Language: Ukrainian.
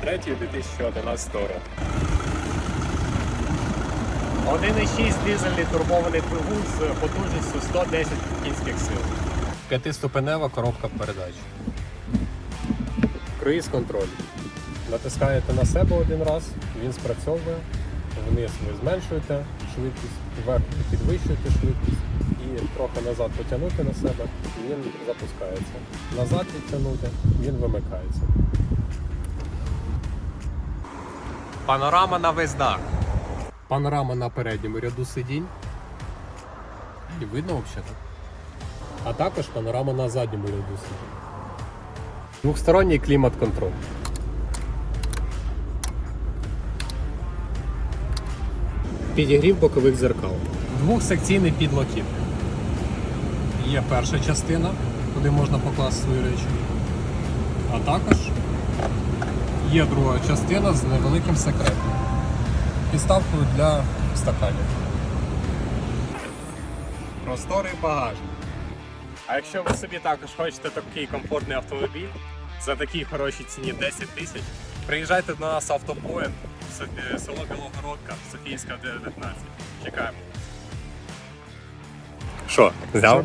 3 2011 року. 1,6 дизельний турбований двигун з потужністю 110 кінських сил. П'ятиступенева коробка передач. Круїз контроль. Натискаєте на себе один раз, він спрацьовує. Вниз ви зменшуєте швидкість, вверх підвищуєте швидкість і трохи назад потягнути на себе, він запускається. Назад відтягнути, він вимикається. Панорама на весь дах. Панорама на передньому ряду сидінь. І видно взагалі. А також панорама на задньому ряду сидінь. Двохсторонній клімат-контроль. Підігрів бокових зеркал. Двохсекційний підлокітник. Є перша частина, куди можна покласти свої речі. А також є друга частина з невеликим секретом підставкою для стаканів. Просторий багажник. А якщо ви собі також хочете такий комфортний автомобіль за такій хорошій ціні 10 тисяч, приїжджайте до нас в село Білогородка, Софійська 19. Чекаємо. Що, взяв?